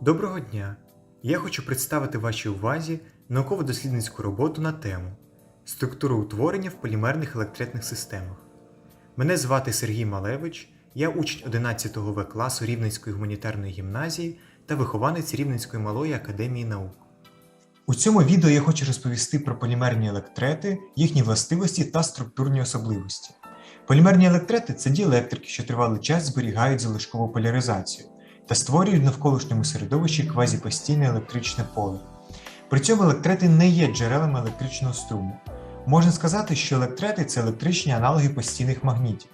Доброго дня! Я хочу представити вашій увазі науково-дослідницьку роботу на тему Структура утворення в полімерних електретних системах. Мене звати Сергій Малевич, я учень 11 В класу Рівненської гуманітарної гімназії та вихованець Рівненської малої академії наук. У цьому відео я хочу розповісти про полімерні електрети, їхні властивості та структурні особливості. Полімерні електрети це діелектрики, що тривалий час зберігають залишкову поляризацію та створюють в навколишньому середовищі квазіпостійне електричне поле. При цьому електрети не є джерелами електричного струму. Можна сказати, що електрети це електричні аналоги постійних магнітів.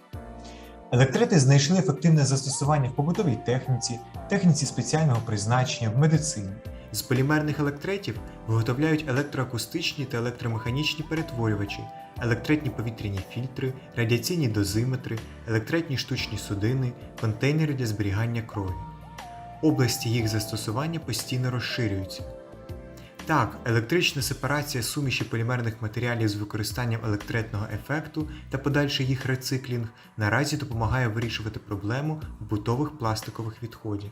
Електрети знайшли ефективне застосування в побутовій техніці, техніці спеціального призначення, в медицині. З полімерних електретів виготовляють електроакустичні та електромеханічні перетворювачі, електретні повітряні фільтри, радіаційні дозиметри, електретні штучні судини, контейнери для зберігання крові. Області їх застосування постійно розширюються. Так, електрична сепарація суміші полімерних матеріалів з використанням електретного ефекту та подальший їх рециклінг наразі допомагає вирішувати проблему побутових пластикових відходів.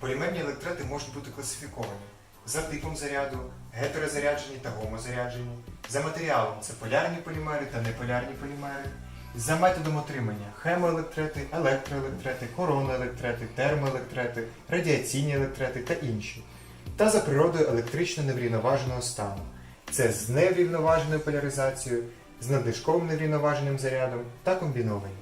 Полімерні електрети можуть бути класифіковані за типом заряду, гетерозаряджені та гомозаряджені, за матеріалом це полярні полімери та неполярні полімери, за методом отримання хемоелектрети, електроелектрети, короноелектрети, термоелектрети, радіаційні електрети та інші. Та за природою електрично неврівноваженого стану. Це з неврівноваженою поляризацією, з надлишковим неврівноваженим зарядом та комбіновані.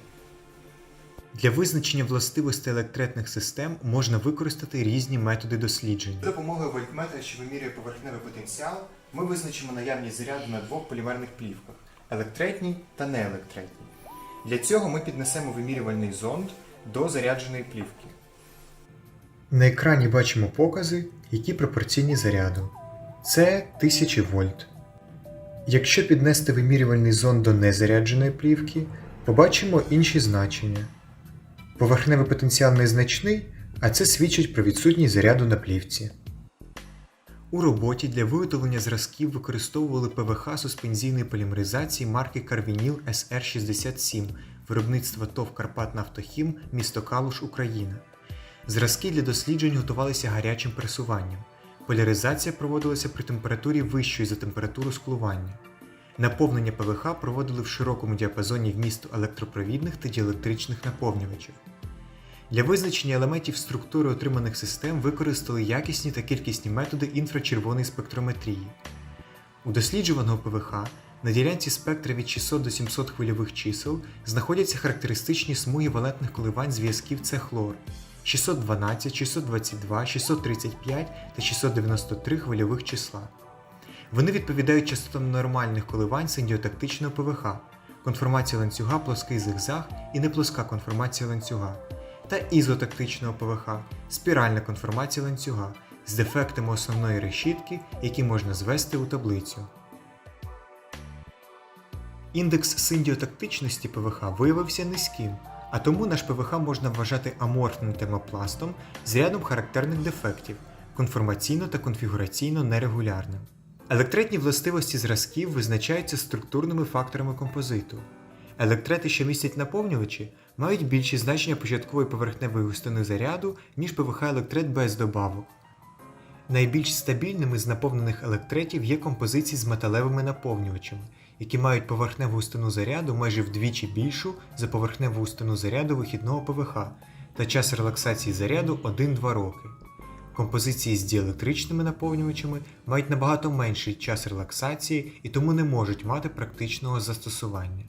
Для визначення властивостей електретних систем можна використати різні методи дослідження. За допомогою вольтметра, що вимірює поверхневий потенціал, ми визначимо наявність заряду на двох полімерних плівках електретній та неелектретній. Для цього ми піднесемо вимірювальний зонд до зарядженої плівки. На екрані бачимо покази, які пропорційні заряду. Це 1000 вольт. Якщо піднести вимірювальний зонд до незарядженої плівки, побачимо інші значення. Поверхневий потенціал незначний, а це свідчить про відсутність заряду на плівці. У роботі для виготовлення зразків використовували ПВХ суспензійної полімеризації марки Карвініл SR67 виробництва ТОВ Карпатнафтохім місто Калуш, Україна. Зразки для досліджень готувалися гарячим пресуванням. Поляризація проводилася при температурі вищої за температуру склування. Наповнення ПВХ проводили в широкому діапазоні вмісту електропровідних та діелектричних наповнювачів. Для визначення елементів структури отриманих систем використали якісні та кількісні методи інфрачервоної спектрометрії. У досліджуваного ПВХ на ділянці спектра від 600 до 700 хвильових чисел знаходяться характеристичні смуги валентних коливань зв'язків С хлор 612, 622, 635 та 693 хвильових числа. Вони відповідають частотам нормальних коливань синдіотактичного ПВХ, конформація ланцюга плоский зигзаг і неплоска конформація ланцюга, та ізотактичного ПВХ, спіральна конформація ланцюга з дефектами основної решітки, які можна звести у таблицю. Індекс синдіотактичності ПВХ виявився низьким, а тому наш ПВХ можна вважати аморфним термопластом з рядом характерних дефектів, конформаційно та конфігураційно нерегулярним. Електретні властивості зразків визначаються структурними факторами композиту. Електрети, що містять наповнювачі, мають більші значення початкової поверхневої густини заряду, ніж ПВХ електрет без добавок. Найбільш стабільними з наповнених електретів є композиції з металевими наповнювачами, які мають поверхневу густину заряду майже вдвічі більшу за поверхневу густину заряду вихідного ПВХ та час релаксації заряду 1-2 роки. Композиції з діелектричними наповнювачами мають набагато менший час релаксації і тому не можуть мати практичного застосування.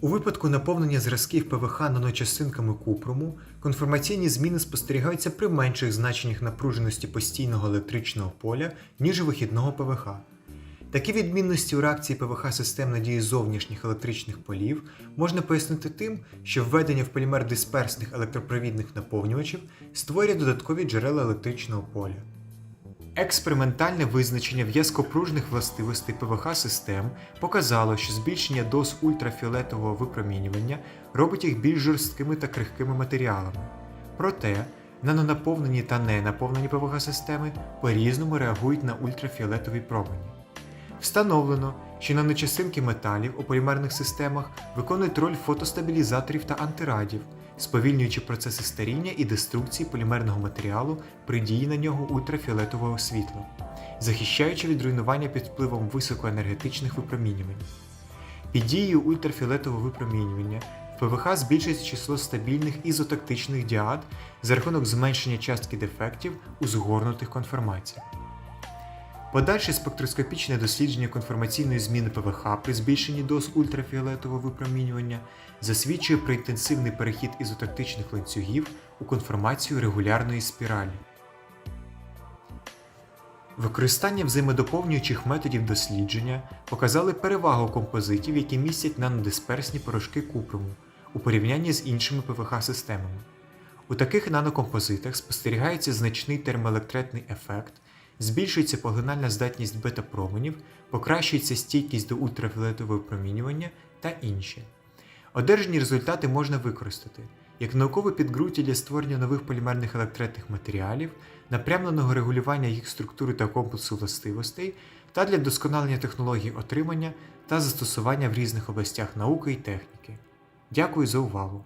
У випадку наповнення зразків ПВХ наночастинками купруму конформаційні зміни спостерігаються при менших значеннях напруженості постійного електричного поля, ніж вихідного ПВХ. Такі відмінності у реакції ПВХ систем на дію зовнішніх електричних полів можна пояснити тим, що введення в полімер дисперсних електропровідних наповнювачів створює додаткові джерела електричного поля. Експериментальне визначення в'язкопружних властивостей ПВХ систем показало, що збільшення доз ультрафіолетового випромінювання робить їх більш жорсткими та крихкими матеріалами. Проте, нанонаповнені та ненаповнені ПВХ системи по-різному реагують на ультрафіолетові промені. Встановлено, що наночастинки металів у полімерних системах виконують роль фотостабілізаторів та антирадів, сповільнюючи процеси старіння і деструкції полімерного матеріалу при дії на нього ультрафіолетового світла, захищаючи від руйнування під впливом високоенергетичних випромінювань. Під дією ультрафіолетового випромінювання ПВХ збільшується число стабільних ізотактичних діад за рахунок зменшення частки дефектів у згорнутих конформаціях. Подальше спектроскопічне дослідження конформаційної зміни ПВХ при збільшенні доз ультрафіолетового випромінювання засвідчує про інтенсивний перехід ізотактичних ланцюгів у конформацію регулярної спіралі. Використання взаємодоповнюючих методів дослідження показали перевагу композитів, які містять нанодисперсні порошки купруму у порівнянні з іншими ПВХ-системами. У таких нанокомпозитах спостерігається значний термоелектретний ефект, збільшується поглинальна здатність бета-променів, покращується стійкість до ультрафіолетового випромінювання та інші. Одержані результати можна використати як наукове підґрунтя для створення нових полімерних електретних матеріалів, напрямленого регулювання їх структури та комплексу властивостей, та для вдосконалення технологій отримання та застосування в різних областях науки і техніки. Дякую за увагу!